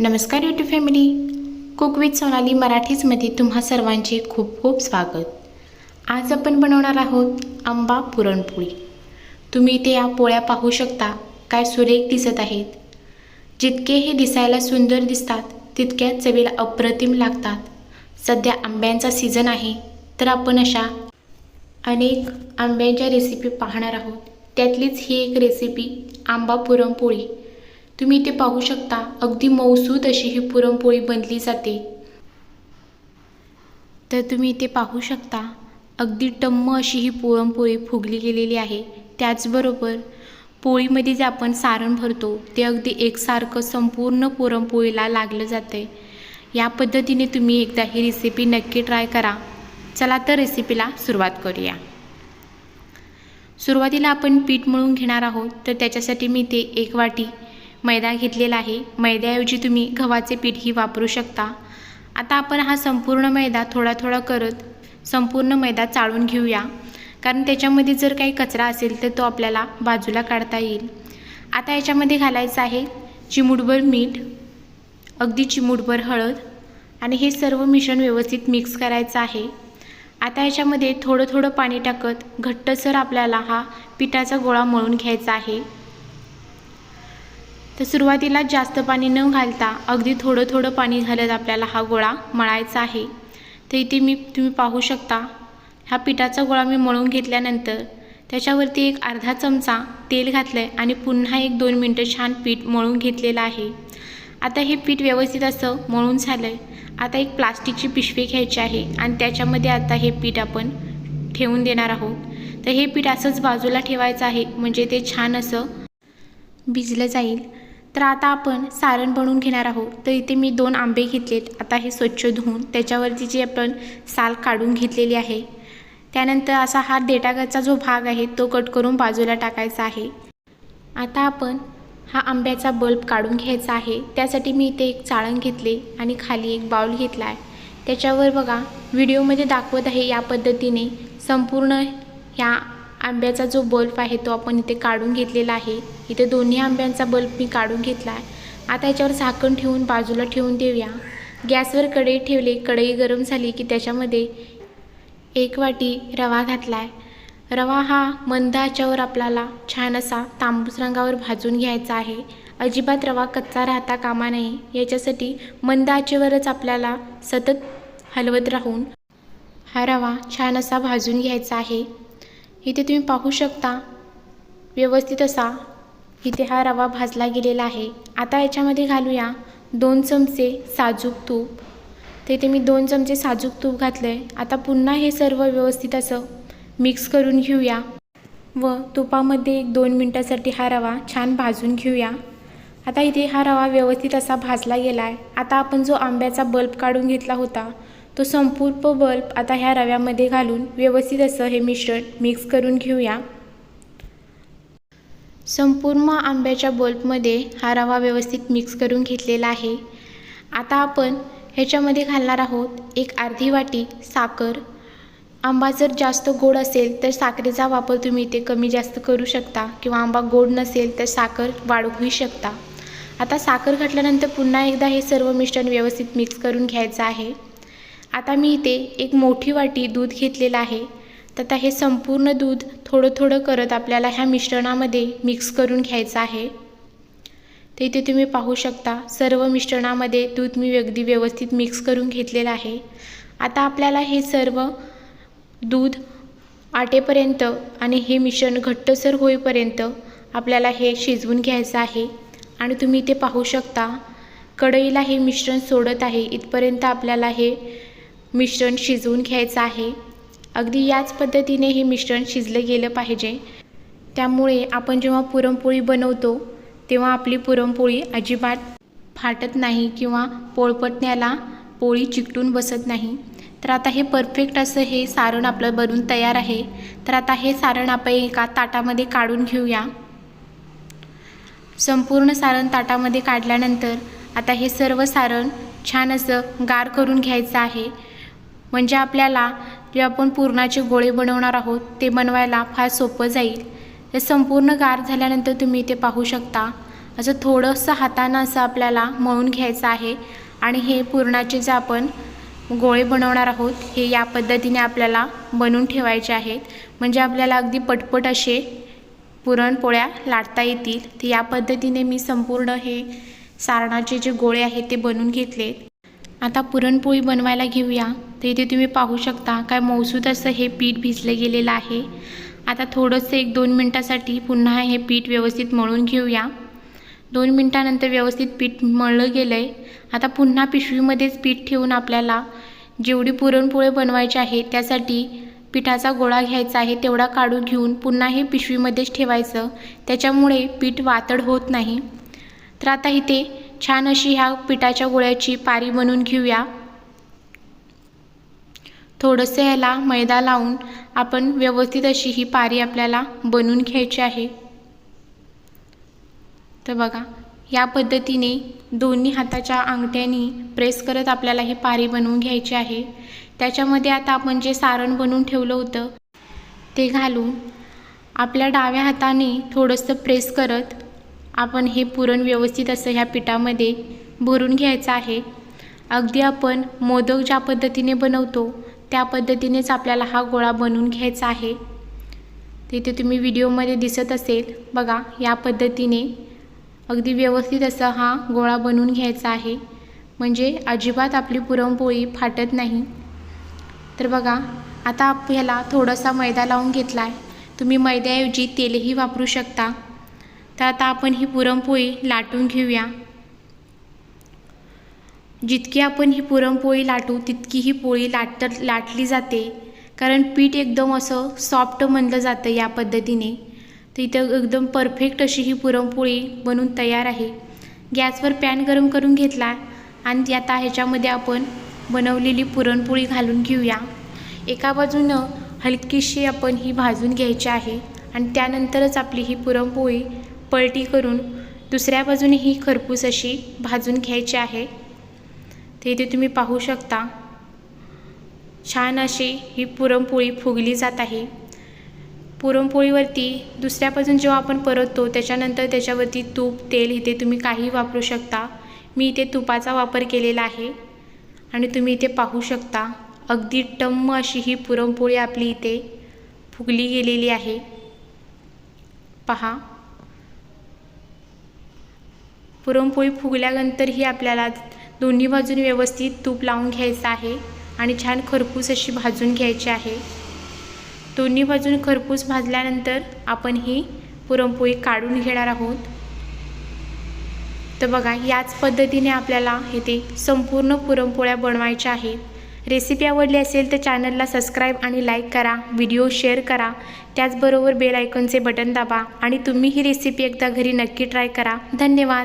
नमस्कार YouTube family cook with Sonali मराठीजमध्ये तुम्हा सर्वांचे खूप खूप स्वागत. आज आपण बनवणार आहोत आंबा पुरणपोळी. तुम्ही इथे या पोळ्या पाहू शकता काय सुरेख दिसत आहेत. जितके हे दिसायला सुंदर दिसतात तितक्याच चवीला अप्रतिम लागतात. सध्या आंब्यांचा सीझन आहे तर आपण अशा अनेक आंब्यांच्या रेसिपी पाहणार आहोत. त्यातलीच ही एक रेसिपी आंबा पुरणपोळी तुम्ही इथे पाहू शकता अगदी मौसूद अशी ही पुरणपोळी बनली जाते. तर तुम्ही इथे पाहू शकता अगदी टम्म अशी ही पुरणपोळी फुगली गेलेली आहे. त्याचबरोबर पोळीमध्ये जे आपण सारण भरतो ते अगदी एकसारखं संपूर्ण पुरणपोळीला लागलं जाते या पद्धतीने तुम्ही एकदा ही रेसिपी नक्की ट्राय करा. चला तर रेसिपीला सुरुवात करूया. सुरुवातीला आपण पीठ मळून घेणार आहोत तर त्याच्यासाठी मी ते एक वाटी मैदा घेतलेला आहे. मैद्याऐवजी तुम्ही गव्हाचे पीठही वापरू शकता. आता आपण हा संपूर्ण मैदा थोडा थोडा करत संपूर्ण मैदा चाळून घेऊया. कारण त्याच्यामध्ये जर काही कचरा असेल तर तो आपल्याला बाजूला काढता येईल. आता याच्यामध्ये घालायचं आहे चिमूटभर मीठ अगदी चिमूटभर हळद आणि हे सर्व मिश्रण व्यवस्थित मिक्स करायचं आहे. आता याच्यामध्ये थोडं थोडं पाणी टाकत घट्टसर आपल्याला हा पिठाचा गोळा मळून घ्यायचा आहे. तर सुरुवातीला जास्त पाणी न घालता अगदी थोडं थोडं पाणी घालत आपल्याला हा गोळा मळायचा आहे. तर इथे मी तुम्ही पाहू शकता हा पिठाचा गोळा मी मळून घेतल्यानंतर त्याच्यावरती एक अर्धा चमचा तेल घातलं आहे आणि पुन्हा एक दोन मिनटं छान पीठ मळून घेतलेलं आहे. आता हे पीठ व्यवस्थित असं मळून झालं आहे आता एक प्लास्टिकची पिशवी घ्यायची आहे आणि त्याच्यामध्ये आता हे पीठ आपण ठेवून देणार आहोत. तर हे पीठ असंच बाजूला ठेवायचं आहे म्हणजे ते छान असं भिजलं जाईल. तर आता आपण सारण बनवून घेणार आहोत. तर इथे मी दोन आंबे घेतलेत. आता हे स्वच्छ धुवून त्याच्यावरती जी आपण साल काढून घेतलेली आहे त्यानंतर असा हा देटागरचा जो भाग आहे तो कट करून बाजूला टाकायचा आहे. आता आपण हा आंब्याचा बल्ब काढून घ्यायचा आहे. त्यासाठी मी इथे एक चाळण घेतले आणि खाली एक बाउल घेतला आहे त्याच्यावर बघा व्हिडिओमध्ये दाखवत आहे या पद्धतीने संपूर्ण ह्या आंब्याचा जो बल्ब आहे तो आपण इथे काढून घेतलेला आहे. इथे दोन्ही आंब्यांचा बल्ब मी काढून घेतला आहे. आता याच्यावर झाकण ठेवून बाजूला ठेवून देऊया. गॅसवर कढई ठेवले कढई गरम झाली की त्याच्यामध्ये एक वाटी रवा घातला आहे रवा हा मंद आच्यावर आपल्याला छान असा तांबूस रंगावर भाजून घ्यायचा आहे. अजिबात रवा कच्चा राहता कामा नये. याच्यासाठी मंद आचेवरच आपल्याला सतत हलवत राहून हा रवा छान असा भाजून घ्यायचा आहे. इथे तुम्ही पाहू शकता. व्यवस्थित असा. इथे हा रवा भाजला गेलेला आहे. आता याच्यामध्ये घालूया दोन चमचे साजूक तूप. तर इथे मी दोन चमचे साजूक तूप घातलं आहे आता पुन्हा हे सर्व व्यवस्थित असं मिक्स करून घेऊया. व तुपामध्ये एक दोन मिनटासाठी हा रवा छान भाजून घेऊया. आता इथे हा रवा व्यवस्थित असा भाजला गेला आहे आता आपण जो आंब्याचा बल्ब काढून घेतला होता तो संपूर्ण बल्ब आता ह्या रव्यामध्ये घालून व्यवस्थित असं हे मिश्रण मिक्स करून घेऊया. संपूर्ण आंब्याच्या बल्बमध्ये हा रवा व्यवस्थित मिक्स करून घेतलेला आहे. आता आपण ह्याच्यामध्ये घालणार आहोत एक अर्धी वाटी साखर. आंबा जर जास्त गोड असेल तर साखरेचा वापर तुम्ही इथे कमी जास्त करू शकता किंवा आंबा गोड नसेल तर साखर वाढवूही शकता. आता साखर घातल्यानंतर पुन्हा एकदा हे सर्व मिश्रण व्यवस्थित मिक्स करून घ्यायचं आहे. आता मी इथे एक मोठी वाटी दूध घेतलेलं आहे. तर आता हे संपूर्ण दूध थोडं थोडं करत आपल्याला ह्या मिश्रणामध्ये मिक्स करून घ्यायचं आहे. तर इथे तुम्ही पाहू शकता सर्व मिश्रणामध्ये दूध मी अगदी व्यवस्थित मिक्स करून घेतलेलं आहे. आता आपल्याला हे सर्व दूध आटेपर्यंत आणि हे मिश्रण घट्टसर होईपर्यंत आपल्याला हे शिजवून घ्यायचं आहे. आणि तुम्ही इथे पाहू शकता कढईला हे मिश्रण सोडत आहे. इथपर्यंत आपल्याला हे मिश्रण शिजवून घ्यायचं आहे. अगदी याच पद्धतीने हे मिश्रण शिजलं गेलं पाहिजे. त्यामुळे आपण जेव्हा पुरणपोळी बनवतो तेव्हा आपली पुरणपोळी अजिबात फाटत नाही किंवा पोळपटण्याला पोळी चिकटून बसत नाही. तर आता हे परफेक्ट असं हे सारण आपलं बनून तयार आहे. तर आता हे सारण आपण एका ताटामध्ये काढून घेऊया. संपूर्ण सारण ताटामध्ये काढल्यानंतर आता हे सर्व सारण छान असं गार करून घ्यायचं आहे. म्हणजे आपल्याला जे आपण पुरणाचे गोळे बनवणार आहोत ते बनवायला फार सोपं जाईल. ते संपूर्ण गार झाल्यानंतर तुम्ही इथे पाहू शकता. असं थोडंसं हातानं असं आपल्याला मळून घ्यायचं आहे आणि हे पुरणाचे जे आपण गोळे बनवणार आहोत हे या पद्धतीने आपल्याला बनवून ठेवायचे आहेत. म्हणजे आपल्याला अगदी पटपट असे पुरणपोळ्या लाटता येतील. तर या पद्धतीने मी संपूर्ण हे सारणाचे जे गोळे आहेत ते बनवून घेतले आता पुरणपोळी बनवायला घेऊया. तर इथे तुम्ही पाहू शकता काय मौसूद असं हे पीठ भिजलं गेलेलं आहे. आता थोडंसं एक दोन मिनटासाठी पुन्हा हे पीठ व्यवस्थित मळून घेऊया. दोन मिनटानंतर व्यवस्थित पीठ मळलं गेलं आहे आता पुन्हा पिशवीमध्येच पीठ ठेवून आपल्याला जेवढी पुरणपोळे बनवायची आहे त्यासाठी पिठाचा गोळा घ्यायचा आहे तेवढा काढून घेऊन पुन्हा हे पिशवीमध्येच ठेवायचं. त्याच्यामुळे पीठ वातड होत नाही. तर आता इथे छान अशी ह्या पिठाच्या गोळ्याची पारी बनवून घेऊया. थोडंसं ह्याला मैदा लावून आपण व्यवस्थित अशी ही पारी आपल्याला बनवून घ्यायची आहे. तर बघा या पद्धतीने दोन्ही हाताच्या अंगठ्यानी प्रेस करत आपल्याला ही पारी बनवून घ्यायची आहे. त्याच्यामध्ये आता आपण जे सारण बनवून ठेवलं होतं ते घालून आपल्या डाव्या हाताने थोडंसं प्रेस करत आपण हे पुरण व्यवस्थित असं ह्या पिठामध्ये भरून घ्यायचं आहे. अगदी आपण मोदक ज्या पद्धतीने बनवतो त्या पद्धतीनेच आपल्याला हा गोळा बनवून घ्यायचा आहे. तिथे तुम्ही व्हिडिओमध्ये दिसत असेल बघा या पद्धतीने अगदी व्यवस्थित असा हा गोळा बनवून घ्यायचा आहे. म्हणजे अजिबात आपली पुरणपोळी फाटत नाही. तर बघा आता आप ह्याला थोडासा मैदा लावून घेतला आहे तुम्ही मैद्याऐवजी तेलही वापरू शकता. तर आता आपण ही पुरणपोळी लाटून घेऊया. जितकी आपण ही पुरणपोळी लाटू तितकी ही पोळी लाट लाटली जाते. कारण पीठ एकदम असं सॉफ्ट म्हणलं जातं या पद्धतीने. तर इथं एकदम परफेक्ट अशी ही पुरणपोळी बनून तयार आहे. गॅसवर पॅन गरम करून घेतला आणि आता ह्याच्यामध्ये आपण बनवलेली पुरणपोळी घालून घेऊया. एका बाजूनं हलकीशी आपण ही भाजून घ्यायची आहे आणि त्यानंतरच आपली ही पुरणपोळी पलटी करून दुसऱ्या बाजूने ही खरपूस अशी भाजून घ्यायची आहे. ते इथे तुम्ही पाहू शकता. छान अशी ही पुरणपोळी फुगली जात आहे. पुरणपोळीवरती दुसऱ्या बाजून जेव्हा आपण परततो त्याच्यानंतर त्याच्यावरती तूप तेल इथे तुम्ही काही वापरू शकता. मी इथे तुपाचा वापर केलेला आहे आणि तुम्ही इथे पाहू शकता. अगदी टम्म अशी ही पुरणपोळी आपली इथे फुगली गेलेली आहे. पहा. पुरणपोळी फुगल्यानंतरही आपल्याला दोन्ही बाजूने व्यवस्थित तूप लावून घ्यायचं आहे आणि छान खरपूस अशी भाजून घ्यायची आहे. दोन्ही बाजूने खरपूस भाजल्यानंतर आपण ही पुरणपोळी काढून घेणार आहोत. तर बघा याच पद्धतीने आपल्याला इथे संपूर्ण पुरणपोळ्या बनवायच्या आहेत. रेसिपी आवडली असेल तर चॅनलला सबस्क्राईब आणि लाईक करा व्हिडिओ शेअर करा. त्याचबरोबर बेल आयकॉनचे बटन दाबा आणि तुम्ही ही रेसिपी एकदा घरी नक्की ट्राय करा. धन्यवाद.